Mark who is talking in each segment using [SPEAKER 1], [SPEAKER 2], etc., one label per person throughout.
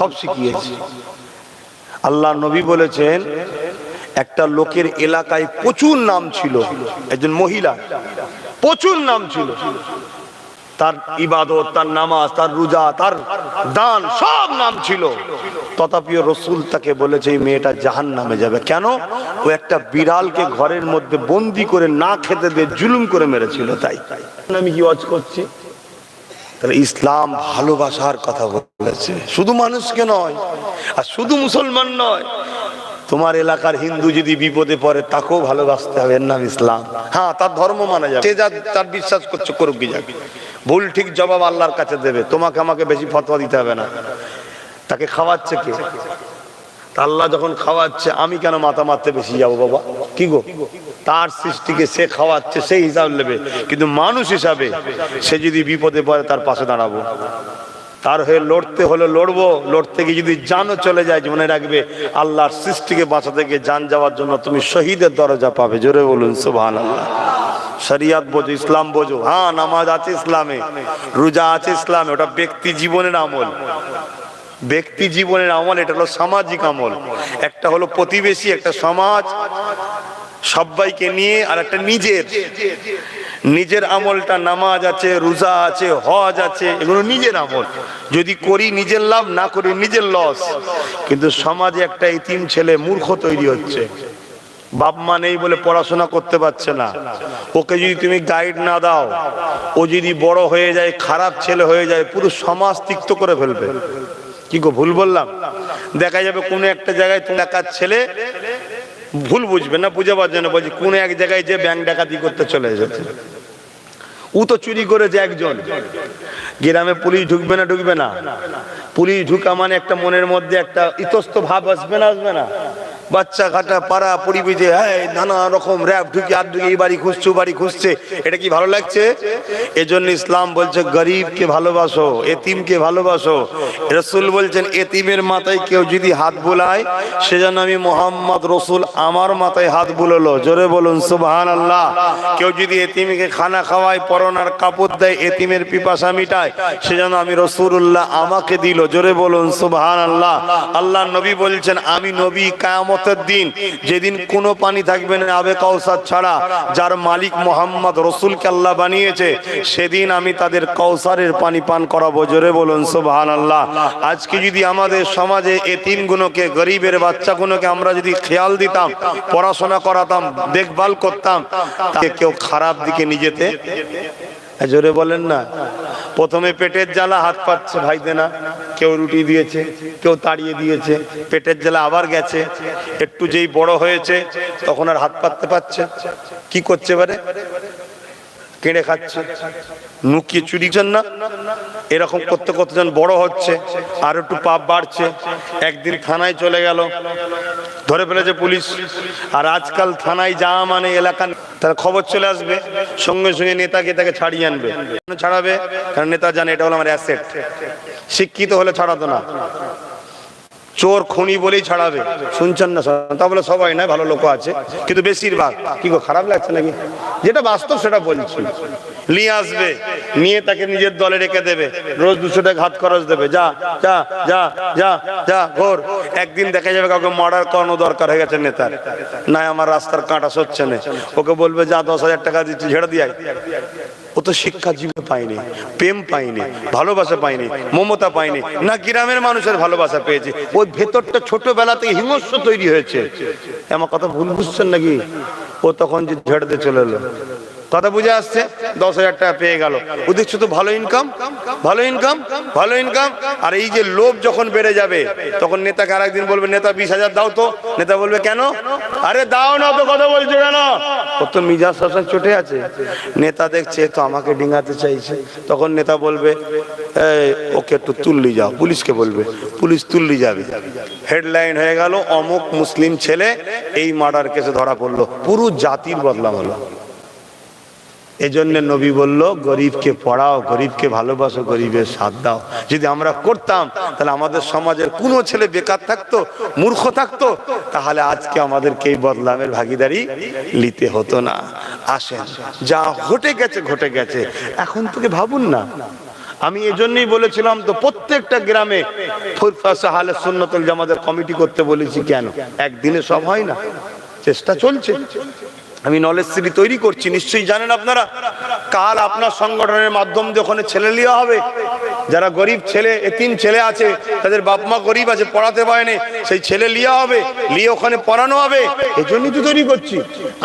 [SPEAKER 1] সব শিখিয়েছে। আল্লাহ নবী বলেছেন, একটা লোকের এলাকায় প্রচুর নাম ছিল, একজন মহিলা, প্রচুর নাম ছিল। তার ইবাদত, তার নামাজ, তার রোজা, তার দান সব নাম ছিল। তথাপিও রসুল তাকে বলেছে, এই মেয়েটা জাহান নামে যাবে। কেন? ও একটা বিড়ালকে ঘরের মধ্যে বন্দি করে না খেতে দিয়ে জুলুম করে মেরেছিল, তাই। আমি কি ওয়াজ করছি? তাহলে ইসলাম ভালোবাসার কথা বলেছে। শুধু মানুষকে নয়, আর শুধু মুসলমান নয়, তোমার এলাকার হিন্দু যদি বিপদে পড়ে, তাকেও ভালোবাসতে হবে। এর নাম ইসলাম। হ্যাঁ তার ধর্ম মানা যাবে। সে যা তার বিশ্বাস করছে, করুক কি যাবে ভুল ঠিক জবাব আল্লাহর কাছে দেবে। তোমাকে আমাকে বেশি ফতোয়া দিতে হবে না। তাকে খাওয়াচ্ছে কে? আল্লাহ যখন খাওয়াচ্ছে, আমি কেন মাথা মারতে বেশি যাব বাবা? কি গো? তার সৃষ্টিকে সে খাওয়াচ্ছে, সেই হিসাব নেবে। কিন্তু মানুষ হিসাবে সে যদি বিপদে পড়ে, তার পাশে দাঁড়াবো। তার হয়ে লড়তে হলে লড়বো, লড়তে গিয়ে যদি জানও চলে যায় মনে রাখবে, আল্লাহর সৃষ্টিকে বাঁচাতে গিয়ে জান যাওয়ার জন্য তুমি শহীদের দরজা পাবে। জোরে বলুন সুবহান আল্লাহ শরিয়াত বোঝো, ইসলাম বোঝো। হ্যাঁ নামাজ আছে ইসলামে, রোজা আছে ইসলামে, ওটা ব্যক্তি জীবনের আমল। ব্যক্তি জীবনের আমল, এটা হলো সামাজিক আমল। একটা হলো প্রতিবেশী, একটা সমাজ। সবাইকে নিয়ে আর একটা নিজের। নিজের আমলটা নামাজ আছে, রোজা আছে, হজ আছে, এগুলো নিজের আমল। যদি করি নিজের লাভ, না করি নিজের লস। কিন্তু সমাজে একটা ইতিম ছেলে মূর্খ তৈরি হচ্ছে। বাপ মা নেই বলে পড়াশোনা করতে পারছে না। ওকে যদি তুমি গাইড না দাও, ও যদি বড় হয়ে যায়, খারাপ ছেলে হয়ে যায়, পুরো সমাজ তিক্ত করে ফেলবে। কি গো, ভুল বললাম? দেখা যাবে কোনো একটা জায়গায় কাজ ছেলে, ভুল বুঝবে না বুঝে বুঝাবার জন্য বলছি, কোন এক জায়গায় যে ব্যাংক ডাকাতি করতে চলে এসেছে। ও তো চুরি করেছে একজন। গ্রামে পুলিশ ঢুকবে না ঢুকবে না। পুলিশ ঢুকা মানে একটা মনের মধ্যে একটা ইতস্ত ভাব আসবে না আসবে না। বাচ্চা ঘাটা পাড়া পরিবেশে হ্যাঁ নানা রকম র্যাপ ঢুকে আর ঢুকে এই বাড়ি খুঁজছে বাড়ি খুঁজছে। এটা কি ভালো লাগছে? এজন্য ইসলাম বলছে, গরিবকে ভালোবাসো, এতিমকে ভালোবাসো। রসুল বলছেন, এতিমের মাথায় কেউ যদি হাত বুলায় সেজন্য আমি মোহাম্মদ রসুল আমার মাথায় হাত বুললো। জোরে বলুন সুবহান আল্লাহ কেউ যদি এতিমকে খানা খাওয়ায় পরনার কাপড় দেয়, এতিমের পিপাসা মিটায় সেজন্য আমি রসুল্লাহ আমাকে দিল। জোরে বলুন সুবহান আল্লাহ আল্লাহ নবী বলছেন, আমি নবী কায়ামতের দিন। যেদিন কোনো পানি থাকবে না আবে কৌসার ছাড়া, যার মালিক মোহাম্মদ রসুলকে আল্লাহ বানিয়েছে, সেদিন আমি তাদের কৌসারের পানি পান করাবো। জোরে বলুন সুবহান আল্লাহ আজকে যদি আমাদের সমাজে এতিমগুলোকে গরিবের বাচ্চাগুলোকে আমরা যদি খেয়াল দিতাম, পড়াশোনা করাতাম, দেখভাল করতাম তাকে কেউ খারাপ দিকে নিজেতে জোরে বলেন না। প্রথমে পেটের জ্বালা হাত পাচ্ছে ভাইতে না। কেউ রুটি দিয়েছে, কেউ তাড়িয়ে দিয়েছে, পেটের জ্বালা আবার গেছে। একটু যেই বড় হয়েছে, তখন আর হাত পাততে পারছে কি করছে এবারে? কেড়ে খাচ্ছে। নুকিয়ে চুরি না? এরকম করতে কতজন বড় হচ্ছে, আর একটু পাপ বাড়ছে, একদিন থানায় চলে গেল। ধরে ফেলেছে পুলিশ। আর আজকাল থানায় যাওয়া মানে এলাকা তার খবর চলে আসবে, সঙ্গে সঙ্গে নেতাকে তাকে ছাড়িয়ে আনবে। ছাড়াবে? কারণ নেতা জানে এটা হলো আমার অ্যাসেট শিক্ষিত হলে ছাড়াতো না। চোর, খনি বলেই ছাড়াবে। শুনছেন না তা বলে সবাই নয়, ভালো লোক আছে। কিন্তু বেশিরভাগ। কি খারাপ লাগছে নাকি? যেটা বাস্তব সেটা বলছি। নিয়ে আসবে। নিয়ে তাকে নিজের দলে রেখে দেবে। রোজ দুশো টাকা হাত খরচ দেবে। যা যা যা যা যা, ঘোর। একদিন দেখা যাবে কাউকে মার্ডার করানো দরকার হয়ে গেছে নেতার। না আমার রাস্তার কাঁটা সচ্ছে না। ওকে বলবে, যা, দশ হাজার টাকা দিচ্ছি ঝেড়ে দিয়ে ও তো শিক্ষা জীবন পায়নি, প্রেম পায়নি, ভালোবাসা পায়নি, মমতা পায়নি, না গ্রামের মানুষের ভালোবাসা পেয়েছে। ওই ভেতরটা ছোটবেলা থেকে হিংস্র তৈরি হয়েছে। আমার কথা ভুল বুঝছেন নাকি? ও তখন যে ঝেড়তে চলে এলো। কথা বুঝে আসছে দশ হাজার টাকা পেয়ে গেল। ও তো ভালো ইনকাম ভালো ইনকাম ভালো ইনকাম আর এই যে লোভ যখন বেড়ে যাবে তখন নেতাকে আর একদিন বলবে নেতা বিশ হাজার দাও তো। নেতা বলবে কেন? আরে দাও না তো কথা বলছো কেন? ও তো মিজাজ শাসন চটে আছে। নেতা দেখছে তো আমাকে ডিঙাতে চাইছে। তখন নেতা বলবে "এই, ওকে একটু তুললি যাও। পুলিশকে বলবে পুলিশ তুললি যাবে। হেডলাইন হয়ে গেল অমুক মুসলিম ছেলে এই মার্ডার কেসে ধরা পড়ল। পুরো জাতির বদলাম হলো। এজন্য নবী বলল, গরিবকে পড়াও, গরিবকে ভালোবাসো, গরিবের সাথ দাও। যদি আমরা করতাম, তাহলে আমাদের সমাজের কোনো ছেলে বেকার থাকতো, মূর্খ থাকতো, তাহলে আজকে আমাদেরকে এই বদলামের ভাগিদারি নিতে হতো না। আসেন, যা ঘটে গেছে ঘটে গেছে। এখন তোকে ভাবুন না। আমি এজন্যই বলেছিলাম তো, প্রত্যেকটা গ্রামে হালে সুন্নতুল জামাতের কমিটি করতে বলেছি কেন? একদিনে সব হয় না। চেষ্টা চলছে। আমি নলেজ সিটি তৈরি করছি, নিশ্চয়ই জানেন আপনারা। কাল আপনার সংগঠনের মাধ্যম দিয়ে ওখানে ছেলে নেওয়া হবে। যারা গরিব ছেলে এতিম ছেলে আছে, তাদের বাপ মা গরিব আছে, পড়াতে পারেনি সেই ছেলে লিয়া হবে, লিয়ে ওখানে পড়ানো হবে। এই জন্যই তো তৈরি করছি।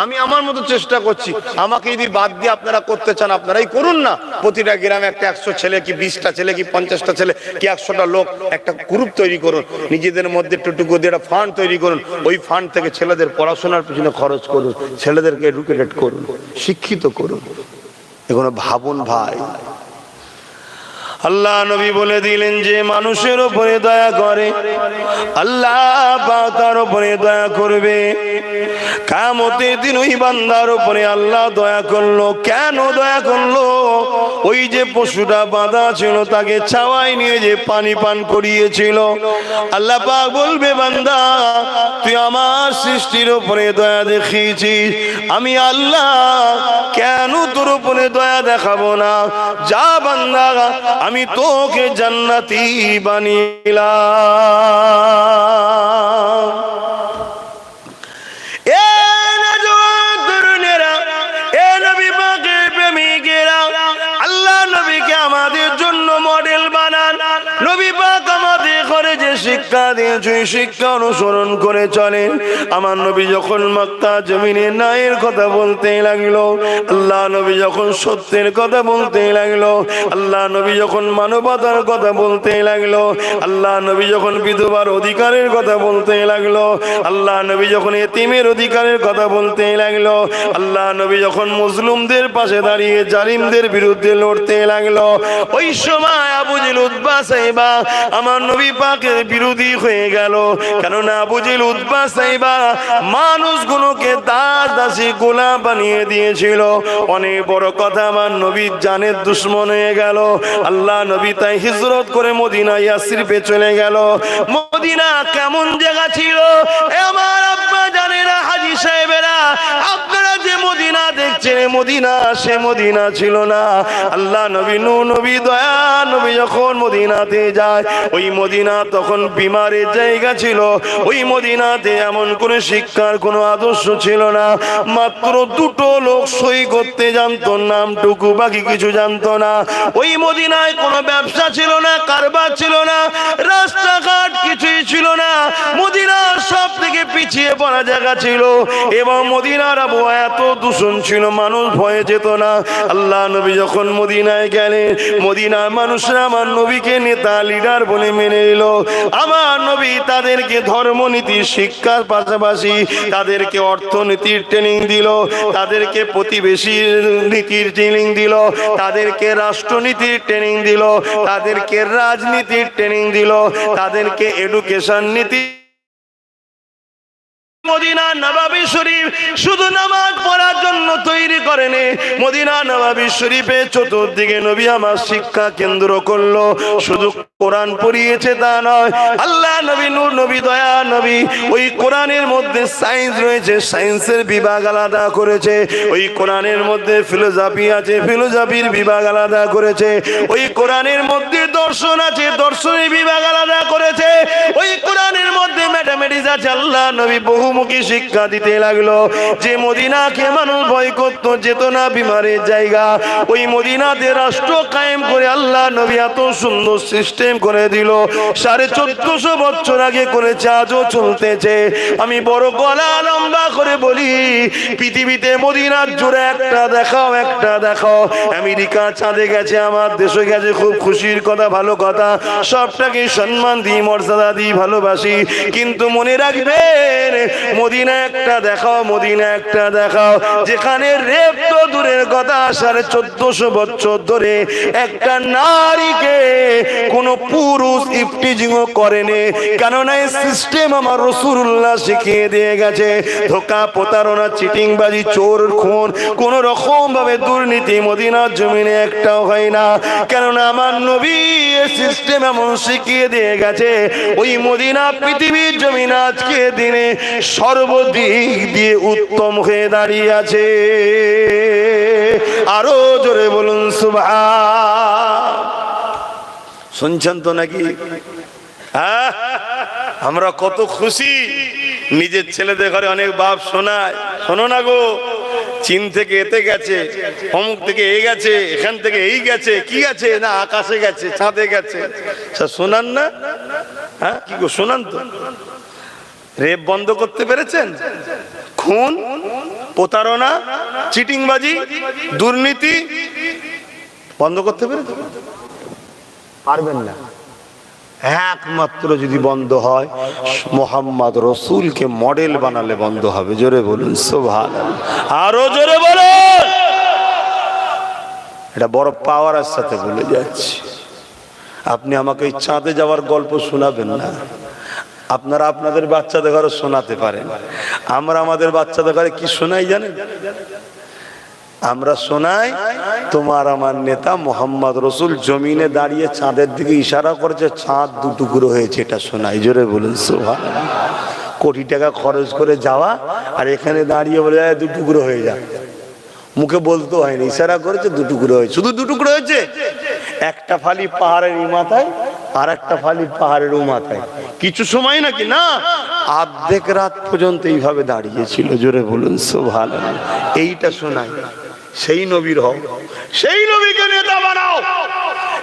[SPEAKER 1] আমি আমার মতো চেষ্টা করছি। আমাকে যদি বাদ দিয়ে আপনারা করতে চান, আপনারাই করুন না। প্রতিটা গ্রামে একটা একশো ছেলে কি বিশটা ছেলে কি পঞ্চাশটা ছেলে, কি একশোটা লোক একটা গ্রুপ তৈরি করুন। নিজেদের মধ্যে টুটুকু দিয়ে একটা ফান্ড তৈরি করুন। ওই ফান্ড থেকে ছেলেদের পড়াশোনার পিছনে খরচ করুন। ছেলেদেরকে এডুকেটেড করুন। শিক্ষিত করুন। এগুলো ভাবুন ভাই। আল্লাহ নবী বলে দিলেন যে মানুষের উপরে দয়া করে। আল্লাহ তার উপরে দয়া করবে। কামতের দিন ওই বান্দার উপরে আল্লাহ দয়া করল। কেন দয়া করল? ওই যে পশুটা বাঁধা ছিল, তাকে ছাওয়াই নিয়ে যে পানি পান করিয়েছিল। আল্লাহ পাক বলবে, বান্দা, তুই আমার সৃষ্টির উপরে দয়া দেখিয়েছিস। আমি আল্লাহ কেন তোর উপরে দয়া দেখাবো না? যা বান্দা আমি তোকে জান্নাতি বানিলাম। শিক্ষা দিয়েছে শিক্ষা অনুসরণ করে চলেন আমার নবী যখন মক্কা জমিনে নায়ের কথা বলতে লাগল, আল্লাহ নবী যখন সত্যের কথা বলতে লাগল, আল্লাহ নবী যখন মানবতার কথা বলতে লাগল, আল্লাহ নবী যখন বিধবার অধিকারের কথা বলতে লাগল, আল্লাহ নবী যখন এতিমের অধিকারের কথা বলতে লাগল, আল্লাহ নবী যখন মুসলিমদের পাশে দাঁড়িয়ে জালিমদের বিরুদ্ধে লড়তে লাগল, ওই সময় আবু জিল উদ্বা সাহেবা আমার নবী পাকের বিরোধী হয়ে গেল। কেননা আবু জিল উদ্বা সাহেবা মানুষগুলোকে দাস দাসী গোলাম বানিয়ে দিয়েছিল। অনেক বড় কথা আমার নবীর জানের দুশ্মন হয়ে গেল। আল্লাহ নবী তাই হিজরত করে মদিনা ইয়াসরিফে চলে গেল। মদিনা কেমন জায়গা ছিল? আমার আব্বা জানে না হাজি সাহেবেরা, আপনারা যে মদিনা দেখছেন মদিনা সে মদিনা ছিল না। আল্লাহ নবী নু নবী দয়া, নবী যখন মদিনাতে যায়, ওই মদিনা তখন বিমারের জায়গা ছিল। ওই মদিনাতে এমন কোনো শিক্ষার কোনো আদর্শ ছিল না। মাত্র দুটো লোক সই করতে জানতো, নামটুকু বাকি কিছু জানতো না। ওই মদিনায় কোনো ব্যবসা ছিল না, কারবার ছিল না, রাস্তাঘাট কিছুই ছিল না। মদিনার সব থেকে পিছিয়ে পড়া জায়গা ছিল। এবং মদিনার আবহাওয়া এত দূষণ ছিল, মানুষ ভয়ে যেত না। আল্লাহ নবী যখন মদিনায় গেলেন, মদিনার মানুষরা আমার নবীকে নেতা লিডার বলে মেনে নিল। আমার নবী তাদেরকে ধর্মনীতি, শিক্ষার পাশাপাশি তাদেরকে অর্থনীতির ট্রেনিং দিল, তাদেরকে প্রতিবেশী নীতির ট্রেনিং দিল, তাদেরকে রাষ্ট্রনীতির ট্রেনিং দিল, তাদেরকে রাজনীতির ট্রেনিং দিল, তাদেরকে এডুকেশন নীতি মদিনা নবাবী শরীফ শুধু নামাজ পড়ার জন্য তৈরি করেনি। মদিনা নবাবী শরীফে চতুর্দিকে নবী আমার শিক্ষা কেন্দ্র করল। শুধু কোরআন পড়িয়েছে তা নয়, আল্লাহ নবী, নূর নবী, দয়া নবী, ওই কোরআনের মধ্যে সায়েন্স রয়েছে, সায়েন্সের বিভাগ আলাদা করেছে, ওই কোরআনের মধ্যে আছে ফিলোজফির বিভাগ আলাদা করেছে, ওই কোরআনের মধ্যে দর্শন আছে, দর্শনের বিভাগ আলাদা করেছে, ওই কোরআনের মধ্যে ম্যাথামেটিক্স আছে, আল্লাহ নবী বহুমুখী শিক্ষা দিতে লাগল। যে মদিনাকে মানুষ ভয় করত যেত না, বিমারের জায়গা। ওই মদিনাতে রাষ্ট্র কায়েম করে আল্লাহ নবী এত সুন্দর সিস্টেম করে দিল। সাড়ে চোদ্দশো বছর আগে করেছে, আজও চলতেছে। আমি বড় গলা লম্বা করে বলি, পৃথিবীতে মদিনার জোরে একটা দেখাও একটা দেখাও। আমেরিকা চাঁদে গেছে, আমার দেশে গেছে, খুব খুশির কথা, ভালো কথা। সবটাকে সম্মান দিই, মর্যাদা দিই, ভালোবাসি। কিন্তু মনে রাখবেন মদিনা একটা দেখাও, মদিনা একটা দেখাও। যেখানে রেপ তো দূরের কথা, সাড়ে চোদ্দশো বছর ধরে একটা নারীকে কোনো পুরুষ ইফটিজিংও করেনি। কেননা সিস্টেম আমার রসুল্লাহ শিখিয়ে দিয়ে গেছে। ধোকা, প্রতারণা, চিটিংবাজি, চোর, খুন, কোন রকম ভাবে দুর্নীতি মদিনার জমিনে একটাও হয় না। কেননা আমার নবী সিস্টেম এমন শিখিয়ে দিয়ে গেছে, ওই মদিনা পৃথিবীর জমিন আজকে দিনে সর্বদিক দিয়ে উত্তম হয়ে দাঁড়িয়ে আছে। আরও জোরে বলুন সুভা শুনছেন তো নাকি? হ্যাঁ? আমরা কত খুশি। নিজের ছেলেদের ঘরে অনেক বাপ শোনায়। শোনো না গো, চীন থেকে এতে গেছে, অমুক থেকে এ গেছে, এখান থেকে এই গেছে, কি গেছে? না, আকাশে গেছে চাঁদে গেছে। শোনান না। হ্যাঁ কি গো, শোনান তো। রেপ বন্ধ করতে পেরেছেন? খুন প্রতারণা চিটিংবাজি দুর্নীতি বন্ধ করতে পেরেছেন? পারবেন না। একমাত্র যদি বন্ধ হয় মোহাম্মদ রসুলকে মডেল বানালে বন্ধ হবে। জোরে বলুন সোভাল আরও জোরে বলুন! এটা বড় পাওয়ারের সাথে বলে যাচ্ছি। আপনি আমাকে এই চাঁদে যাওয়ার গল্প শোনাবেন না। আপনারা আপনাদের বাচ্চাদের ঘরে শোনাতে পারেন। আমরা আমাদের বাচ্চাদের ঘরে কি শোনাই জানেন? আমরা শোনাই তোমার আমার নেতা মোহাম্মদ রসুল জমিনে দাঁড়িয়ে চাঁদের দিকে ইশারা করেছে চাঁদ দু টুকরো হয়েছে এটা শোনাই। জোরে বলুন সোভা কোটি টাকা খরচ করে যাওয়া আর এখানে দাঁড়িয়ে বলে "এই, দু টুকরো হয়ে যায় মুখে বলতে হয়নি ইশারা করেছে দু টুকরো হয়েছে। শুধু দু টুকরো হয়েছে? একটা ফালি পাহাড়ের মাথায় আর একটা ফালি পাহাড়ের ও মাথায় কিছু সময় নাকি, না? আর্ধেক রাত পর্যন্ত এইভাবে দাঁড়িয়েছিল, জোরে বলুন সোভাল এইটা শোনাই, সেই নবীর হও সেই নবীকে নেতা বানাও,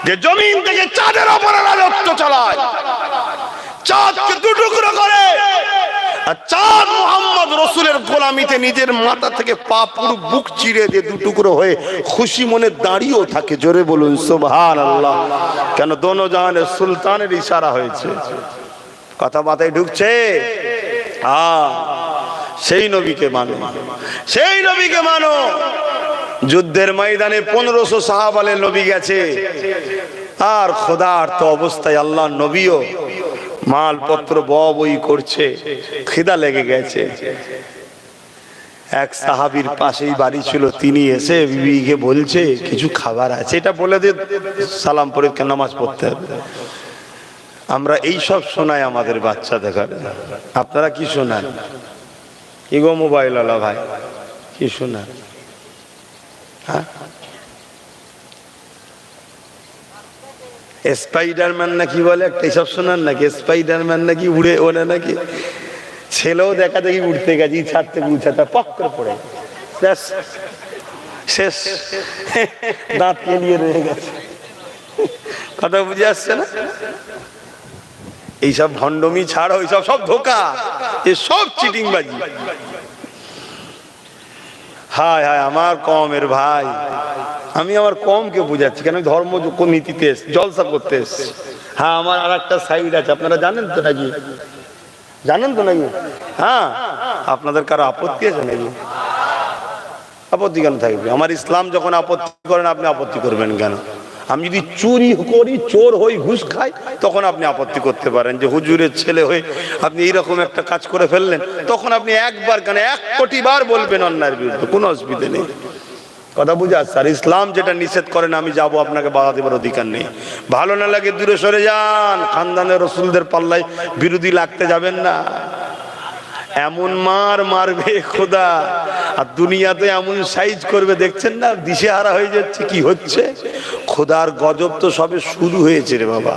[SPEAKER 1] যে জমিন থেকে চাঁদের ওপরে রাজত্ব চালায়। চাঁদকে দু টুকরো করে, আর চাঁদ মোহাম্মদ রসুলের গোলামিতে নিজের মাথা থেকে পা পুরো বুক চিরে দিয়ে দু টুকরো হয়ে খুশি মনে দাঁড়িয়েও থাকে, জোরে বলুন সুবহান আল্লাহ কেন দোনো জাহানের সুলতানের ইশারা হয়েছে? কথা মাথায় ঢুকছে? হ্যাঁ সেই নবীকে মানো। সেই নবীকে মানো। যুদ্ধের ময়দানে পনেরোশো সাহাবালের নবী গেছে। আর খোদার তো অবস্থায় আল্লাহ নবীও মালপত্র বই করছে, খিদা লেগে গেছে। এক সাহাবির পাশেই বাড়ি ছিল, তিনি এসে বিবিকে বলছে, কিছু খাবার আছে। এটা বলে দিয়ে সালাম পরে নামাজ পড়তে হবে? আমরা এই সব শোনাই আমাদের বাচ্চা দেখার। আপনারা কি শোনান? কি গো মোবাইল আলা ভাই, কি শোনান? হ্যাঁ? স্পাইডারম্যান নাকি বলে একটা এইসব শোনান নাকি? স্পাইডারম্যান নাকি উড়ে ওড়ে নাকি? ছেলেও দেখা দেখি উঠতে গেছে ছাড় থেকে উঠাটা পক করে পড়ে শেষ। দাঁত কেলিয়ে রয়ে গেছে। কথা বুঝে আসছে না? এইসব ভণ্ডমি ছাড়া ওইসব সব ধোকা। সব চিটিংবাজি। হায় হায়, আমার কমের ভাই। আমি আমার কমকে বুঝাচ্ছি, কেন ধর্ম নীতিতে জলসা করতে এসছি। হ্যাঁ আমার আর একটা সাইড আছে, আপনারা জানেন তো নাকি? জানেন তো নাকি? হ্যাঁ আপনাদের কারও আপত্তি আছে নাকি? আপত্তি কেন থাকবে? আমার ইসলাম যখন আপত্তি করেন, আপনি আপত্তি করবেন কেন? আমি যদি চুরি করি, চোর হই, ঘুষ খাই, তখন আপনি আপত্তি করতে পারেন যে হুজুরের ছেলে হয়ে আপনি এইরকম একটা কাজ করে ফেললেন, তখন আপনি একবার কেন এক কোটি বার বলবেন অন্যায়ের বিরুদ্ধে, কোনো অসুবিধে নেই। কথা বুঝে আর ইসলাম যেটা নিষেধ করেন, আমি যাব, আপনাকে বাধা দেবার অধিকার নেই। ভালো না লাগে দূরে সরে যান। খানদানের রসুলদের পাল্লায় বিরোধী লাগতে যাবেন না। এমন মার মারবে খোদা। আর দুনিয়াতে এমন সাইজ করবে, দেখছেন না? দিশেহারা হয়ে যাচ্ছে, কি হচ্ছে? খোদার গজব তো সবে শুরু হয়েছে রে বাবা।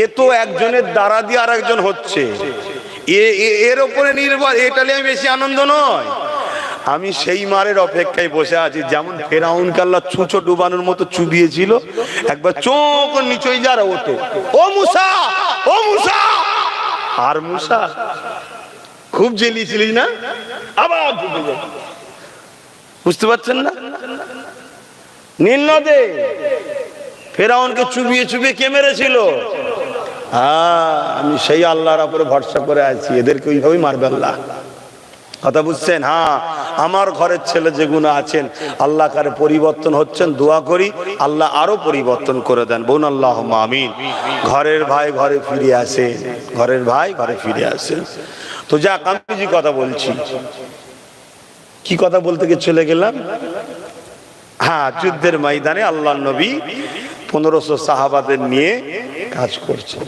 [SPEAKER 1] এ তো একজনের দ্বারা দিয়ে আর একজন হচ্ছে এর ওপরে নির্ভর, এটা নিয়ে বেশি আনন্দ নয়। আমি সেই মারের অপেক্ষায় বসে আছি। যেমন ফেরাউন কাল্লা ছুঁচো ডুবানোর মতো চুবিয়েছিল। একবার চোখ নিচই যারা ওঠে। ও মুসা! ও মুসা! আর মুসা, খুব জেলিয়েছিলিস না? আবার। বুঝতে পারছেন না? নীল নদে ফেরাউনকে চুবিয়ে চুবিয়ে কে মেরেছিল? হ্যাঁ আমি সেই আল্লাহর উপরে ভরসা করে আছি। এদেরকে ওইভাবেই মারবে আল্লাহ। কথা বুঝছেন? হ্যাঁ আমার ঘরের ছেলে যেগুলো আছেন, আল্লাহ কারে পরিবর্তন হচ্ছেন, দোয়া করি, আল্লাহ আরও পরিবর্তন করে দেন। বোন আল্লাহ আমিন। ঘরের ভাই ঘরে ফিরে আসে, ঘরের ভাই ঘরে ফিরে আসে। তো যাক, আমি যে কথা বলছি। কি কথা বলতে গিয়ে চলে গেলাম? হ্যাঁ যুদ্ধের ময়দানে আল্লাহ নবী পনেরোশো সাহাবাদের নিয়ে কাজ করছেন।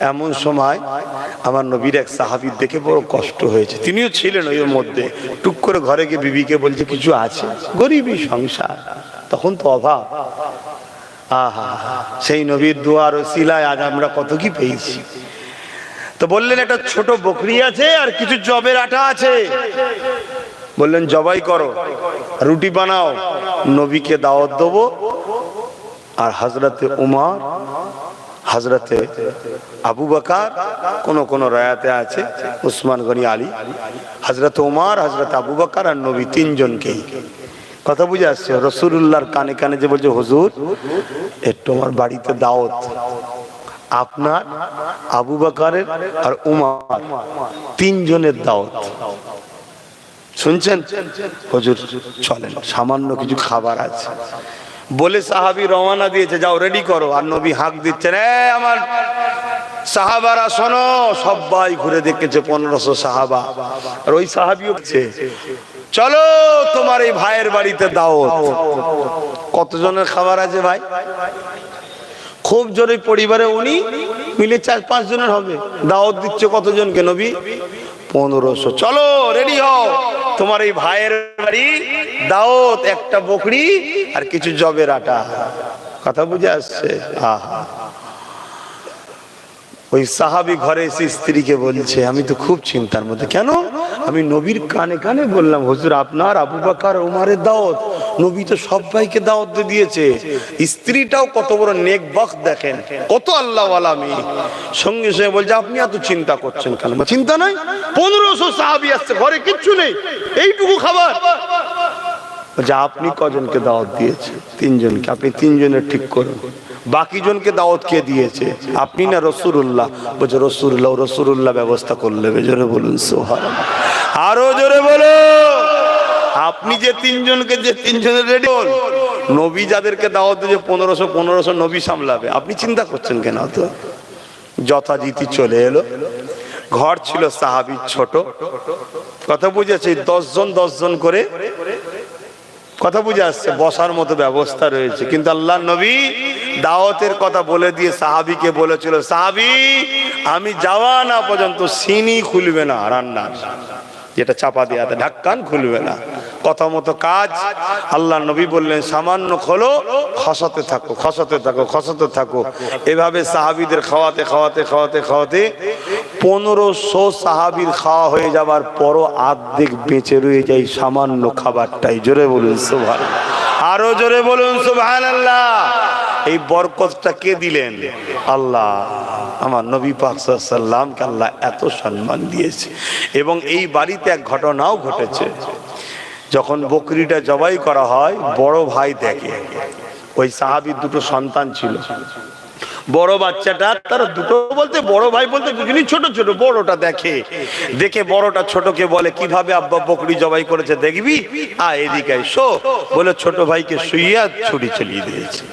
[SPEAKER 1] এমন সময় আমার নবীর এক সাহাবির দেখে বড় কষ্ট হয়েছে। তিনিও ছিলেন ওই মধ্যে। টুক করে ঘরে গিয়ে বিবিকে বলছে, কিছু আছে? গরিবই সংসার। তখন তো অভাব। আহা, সেই নবীর দুয়ার শিলায় আজ আমরা কত কি পেয়েছি। তো বললেন, একটা ছোট বকরি আছে আর কিছু জবের আটা আছে। বললেন, জবাই করো, রুটি বানাও, নবীকে দাওয়াত দেবো। আর হজরতে উমার হজরতে আবু বকার, কোন কোন রায়াতে আছে, উসমান গনি আলী হজরত উমার হজরত আবু বকার আর নবী তিনজনকেই। কথা বুঝে আসছে? রসুল্লাহর কানে কানে যে বলছে, হুজুর একটু আমার বাড়িতে দাওয়াত। আপনার, আবু বকারের আর উমার তিনজনের দাওয়াত। শুনছেন? হুজুর, চলেন, সামান্য কিছু খাবার আছে। বলে সাহাবি রওনা দিয়েছে, যাও রেডি করো। আর নবী হাঁক দিচ্ছেন আমার সাহাবারা, শোনো, সবাই ঘুরে দেখেছে পনেরোশো সাহাবা। আর ওই সাহাবি হচ্ছে চলো, তোমার এই ভাইয়ের বাড়িতে দাও। কতজনের খাবার আছে ভাই? খুব জোরে পরিবারে উনি মিলে চার পাঁচ জনের হবে। দাওয়াত দিচ্ছে কতজনকে নবী? পনেরোশো। চলো রেডি হও। তোমার এই ভাইয়ের বাড়ি দাওত একটা বকরি আর কিছু জবের আটা। কথা বুঝে আসছে? আহা ওই সাহাবি ঘরে এসে স্ত্রীকে বলছে, আমি তো খুব চিন্তার মধ্যে। কেন? আমি নবীর কানে কানে বললাম, হুজুর, আপনার আবু বাকার, উমারের দাওয়াত, নবী তো সবাইকে দাওয়াত দিয়ে দিয়েছে। স্ত্রীটাও কত বড় নেক বখ দেখেন, কত আল্লাহ আমি সঙ্গে সঙ্গে বলছে, আপনি এত চিন্তা করছেন কেন? চিন্তা নাই পনেরোশো সাহাবি আসছে, ঘরে কিচ্ছু নেই, এইটুকু খাবার। বলছে আপনি কজনকে দাওয়াত দিয়েছে? তিনজনকে। আপনি তিনজনের ঠিক করুন। বাকি জনকে দাওয়াত কে দিয়েছে? আপনি না রসুল্লাহ বলছে রসুল্লাহ রসুল্লাহ ব্যবস্থা করলে জোরে বলুন সোহার আরও জোরে বলো। আপনি যে তিনজনকে, যে তিনজনের রেডি নবী যাদেরকে দাওয়াত দিয়ে পনেরোশো পনেরোশো নবী সামলাবে। আপনি চিন্তা করছেন কেন তো যথারীতি চলে এলো। ঘর ছিল সাহাবির ছোট। কথা বুঝেছে, দশজন দশজন করে কথা বুঝে আসছে, বসার মতো ব্যবস্থা রয়েছে। কিন্তু আল্লাহ নবী দাওয়াতের কথা বলে দিয়ে সাহাবিকে বলেছিল, সাহাবি, আমি যাওয়া না পর্যন্ত সিনি খুলবে না রান্নার। যেটা চাপা দেওয়াতে ঢাক্কান খুলবে না। কথা মতো কাজ আল্লাহ নবী বললেন, সামান্য খোলো, খসাতে থাকো খসাতে থাকো খসাতে থাকো। এভাবে সাহাবিদের খাওয়াতে খাওয়াতে খাওয়াতে খাওয়াতে পনেরোশো সাহাবির খাওয়া হয়ে যাবার পরও আর্ধেক বেঁচে রয়ে যায় সামান্য খাবারটাই। জোরে বলুন সুভান আরও জোরে বলুন সুভান আল্লাহ এই বরকতটা কে দিলেন? আল্লাহ। আমার নবী পাক সাল্লামকে আল্লাহ এত সম্মান দিয়েছে। এবং এই বাড়িতে এক ঘটনাও ঘটেছে। যখন বকরিটা জবাই করা হয়, বড় ভাই দেখে। ওই সাহাবির দুটো সন্তান ছিল। বড় বাচ্চাটা, তারা দুটো বলতে বড় ভাই বলতে দুজনই ছোট ছোট, বড়টা দেখে। দেখে বড়টা ছোটকে বলে, কীভাবে আব্বা বকরি জবাই করেছে দেখবি? আ এদিকে শো। বলে ছোট ভাইকে শুইয়া ছুরি চালিয়ে দিয়েছে।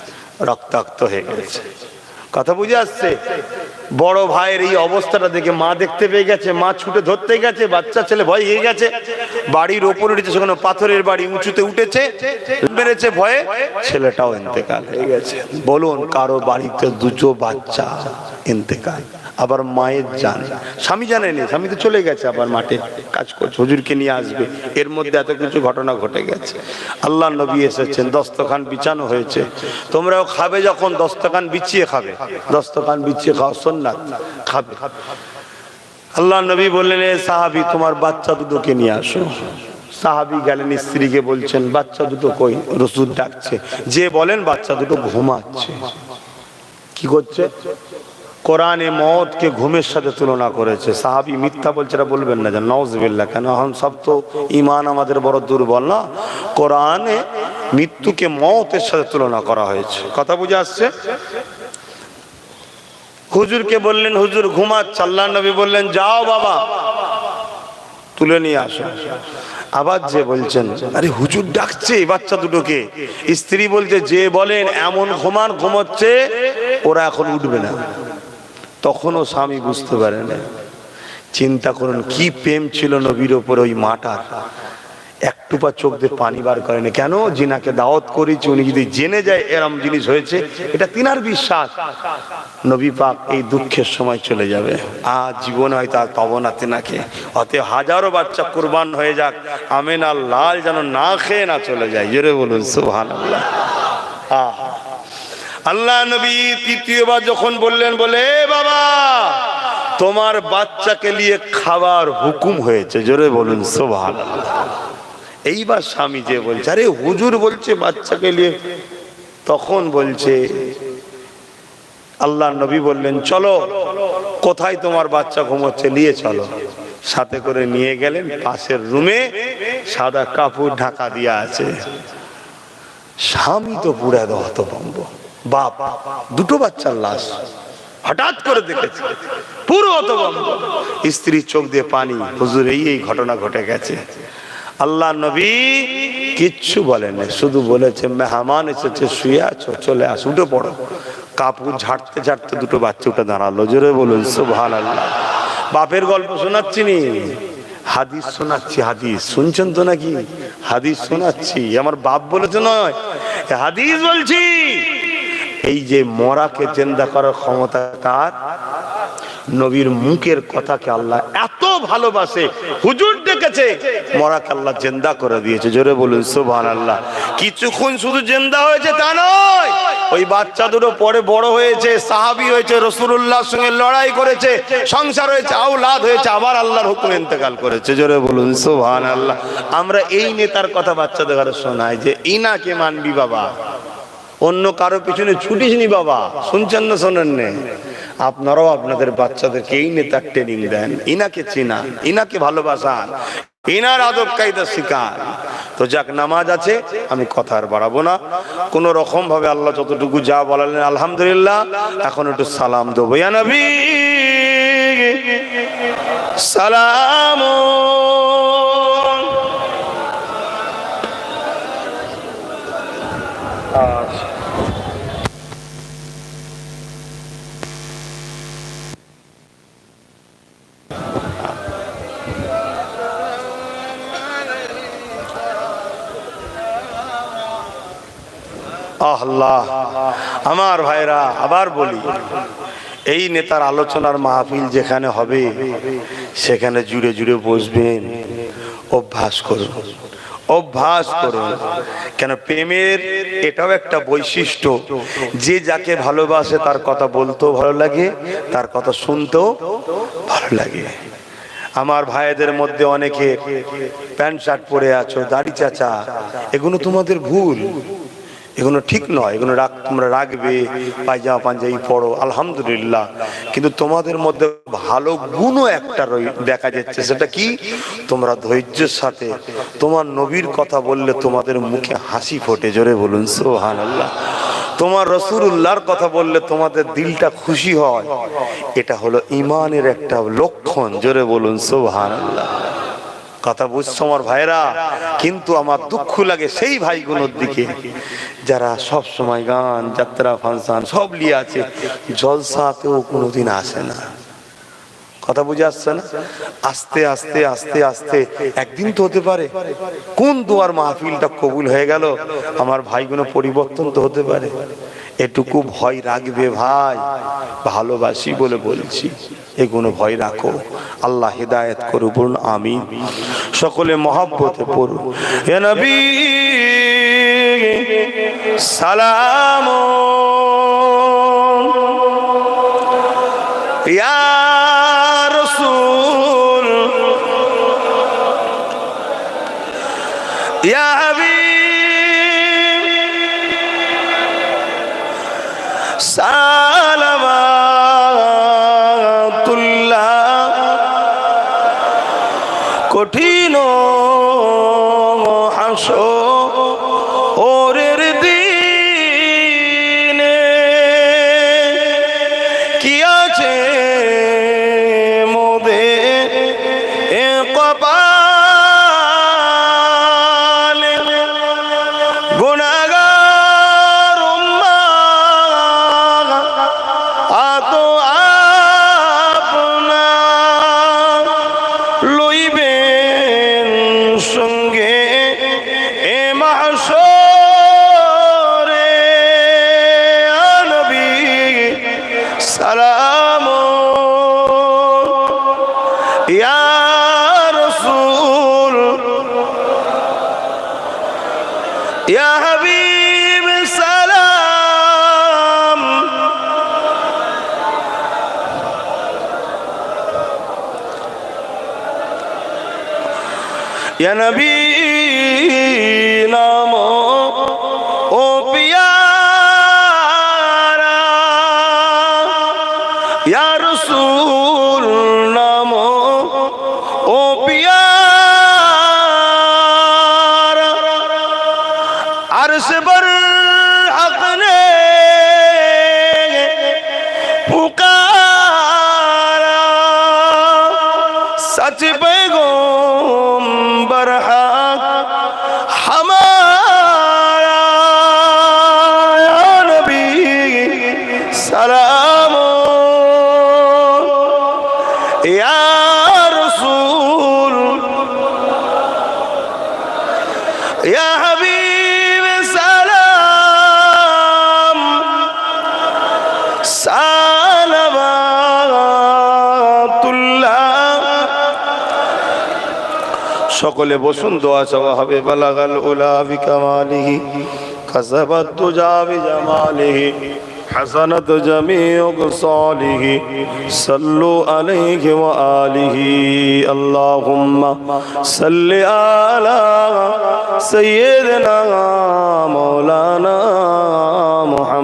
[SPEAKER 1] রক্তাক্ত হয়ে গেছে। কথা বুঝে আসছে? বড় ভাইয়ের এই অবস্থাটা দেখে মা দেখতে পেয়ে গেছে, মা ছুটে ধরতে গেছে, বাচ্চা ছেলে ভয় হয়ে গেছে। বাড়ির ওপরে উঠেছে সেখানে পাথরের বাড়ি, উঁচুতে উঠেছে, মেরেছে ভয়ে, ছেলেটাও ইন্তেকাল হয়ে গেছে। বলুন, কারও বাড়িতে দুটো বাচ্চা ইন্তেকাল? আবার মায়ের জান স্বামী জানেনি স্বামী তো চলে গেছে আবার মাঠে কাজ করছে, হুজুরকে নিয়ে আসবে। এর মধ্যে এত কিছু ঘটনা ঘটে গেছে। আল্লাহ নবী এসেছেন, দস্তখান বিছানো হয়েছে। তোমরাও খাবে যখন, দস্তখান বিছিয়ে খাবে। দস্তখান বিছিয়ে খাওয়া সন্ন্যাত খাবে। আল্লাহ নবী বললেন, এ সাহাবি, তোমার বাচ্চা দুটোকে নিয়ে আসো। সাহাবি গেলেন, স্ত্রীকে বলছেন, বাচ্চা দুটো কই? রসুল ডাকছে, যে বলেন বাচ্চা দুটো ঘুমাচ্ছে। কি করছে? কোরআনে মতকে ঘুমের সাথে তুলনা করেছে। সাহাবি মিথ্যা বলছে এটা বলবেন না যে নওয়াজবিল্লা কেন? এখন সব তো ইমান আমাদের বড় দুর্বল না? কোরআনে মৃত্যুকে মতের সাথে তুলনা করা হয়েছে। কথা বুঝে আসছে? হুজুরকে বললেন, হুজুর, ঘুমাচ্ছে। আল্লাহ নবী বললেন, যাও বাবা, তুলে নিয়ে আসো। আবার যে বলছেন, আরে, হুজুর ডাকছে বাচ্চা দুটোকে। স্ত্রী বলছে, যে বলেন, এমন ঘুমান, ঘুমোচ্ছে, ওরা এখন উঠবে না। তখনও স্বামী বুঝতে পারে না চিন্তা করুন, কি প্রেম ছিল নবীর ওপর ওই মাটার। একটু পা চোখ দিয়ে পানি বার করেনি কেন? জিনাকে দাওয়াত করেছি, উনি যদি জেনে যায় এরম জিনিস হয়েছে, এটা তিনার বিশ্বাস। নবী পাক এই দুঃখের সময় চলে যাবে। আর জীবনে হয়তো আর পাবো না তিনাকে। অতএব হাজারো বাচ্চা কুরবান হয়ে যাক। আমেন আর লাল যেন না খেয়ে না চলে যায়। জোরে বলুন আল্লাহ আল্লাহ নবী তৃতীয়বার যখন বললেন, বলে বাবা তোমার বাচ্চাকে নিয়ে খাবার হুকুম হয়েছে। জোরে বলুন সোভান এইবার স্বামী যে বলছে, আরে, হুজুর বলছে বাচ্চাকে নিয়ে। তখন বলছে, আল্লাহ নবী বললেন, চলো, কোথায় তোমার বাচ্চা ঘুমোচ্ছে, নিয়ে চলো। সাথে করে নিয়ে গেলেন, পাশের রুমে সাদা কাপড় ঢাকা দিয়া আছে। স্বামী তো পুরা হতভম্ব বাপ, দুটো বাচ্চার লাশ। হঠাৎ করে দেখেছে। পুরো হতভম্ব স্ত্রীর চোখ দিয়ে পানি। হুজুর, এই এই ঘটনা ঘটে গেছে। আল্লাহ নবী কিচ্ছু বলেন শুধু বলেছে, মেহমান এসেছে, শুয়ে আছো, চলে আস, উঠে পড়ো। কাপড় ঝাড়তে ঝাড়তে দুটো বাচ্চা উঠে দাঁড়াল। জোরে বলুন সুবহান আল্লাহ বাপের গল্প শোনাচ্ছি নি? হাদিস শোনাচ্ছি, হাদিস। শুনছেন তো নাকি? হাদিস শোনাচ্ছি। আমার বাপ বলেছে নয় হাদিস বলছি। এই যে মরাকে জেন্দা করার ক্ষমতা কার? নবীর মুখের কথাকে আল্লাহ এত ভালোবাসে, হুজুর ডেকেছে, মরাকে আল্লাহ জেন্দা করে দিয়েছে। জোরে বলুন সুবহান আল্লাহ কিছুক্ষণ শুধু জেন্দা হয়েছে তা নয়, ওই বাচ্চা দুটো পরে বড় হয়েছে, সাহাবি হয়েছে রসুল্লাহর সঙ্গে লড়াই করেছে, সংসার হয়েছে আউলাদ হয়েছে, আবার আল্লাহর হুকুম ইন্তেকাল করেছে। জোরে বলুন সুবহান আল্লাহ আমরা এই নেতার কথা বাচ্চাদের ঘরে শোনাই যে, ইনাকে মানবি বাবা। অন্য কারও পিছনে ছুটিস নি বাবা। শুনছেন না শোনেন নে? আপনারাও আপনাদের বাচ্চাদেরকে এই নেতার ট্রেনিং দেন। ইনাকে চিনা ইনাকে ভালোবাসান, ইনার আদব কায়দা শিকার তো যাক, নামাজ আছে, আমি কথা আর বাড়াবো না। কোন রকম ভাবে আল্লাহ যতটুকু যা বলালেন, আলহামদুলিল্লাহ, এখন একটু সালাম দেবো। সালাম আল্লাহ। আমার ভাইরা, আবার বলি, এই নেতার আলোচনার মাহফিল যেখানে হবে, সেখানে জুড়ে জুড়ে বসবেন, অভ্যাস করুন অভ্যাস করুন। কেন, প্রেমের এটাও একটা বৈশিষ্ট্য, যে যাকে ভালোবাসে তার কথা বলতেও ভালো লাগে, তার কথা শুনতেও ভালো লাগে। আমার ভাইদের মধ্যে অনেকে প্যান্ট শার্ট পরে আছো, দাড়ি চাচা, এগুলো তোমাদের ভুল। এগুলো ঠিক নয়, এগুলো রাখ তোমরা রাখবে পায়জামা পাঞ্জাবি পড়ো, আলহামদুলিল্লাহ। কিন্তু তোমাদের মধ্যে ভালো গুণও একটা দেখা যাচ্ছে, সেটা কি? তোমরা ধৈর্যের সাথে তোমার নবীর কথা বললে তোমাদের মুখে হাসি ফোটে, জোরে বলুন সোহান আল্লাহ তোমার রসুল্লাহর কথা বললে তোমাদের দিলটা খুশি হয়। এটা হলো ইমানের একটা লক্ষণ, জোরে বলুন সোহান আল্লাহ কথা বুঝছ আমার ভাইরা? কিন্তু আমার দুঃখ লাগে সেই ভাইগুলোর দিকে। যারা সব সময় গান, যাত্রা, ফাংশন সব নিয়ে আছে, জলসাতেও কোনোদিন আসে না। কথা বুঝে আসছে না? আস্তে আস্তে আস্তে আস্তে, একদিন তো হতে পারে। কোন দুয়ার মাহফিলটা কবুল হয়ে গেল? আমার ভাইগুলো পরিবর্তন তো হতে পারে। এটুকু ভয় রাখবে ভাই। ভালোবাসি বলে বলছি। এগুলো ভয় রাখো। আল্লাহ হেদায়েত করু বলুন আমি সকলে মহাব্বতে নবী, সালাম। ইয়া রসুল। ইয়া হাবিব। রসুল। ইয়া হাবিব সালাম। ইয়া নবী সকলে বসুন দোয়া চাওয়া হবে বালাগাল উলা বিকামালিহি কাসাবাত তুজা বিজামালিহি حسنت جميع صالح صلوا عليه وآله اللهم صل على سيدنا مولانا محمد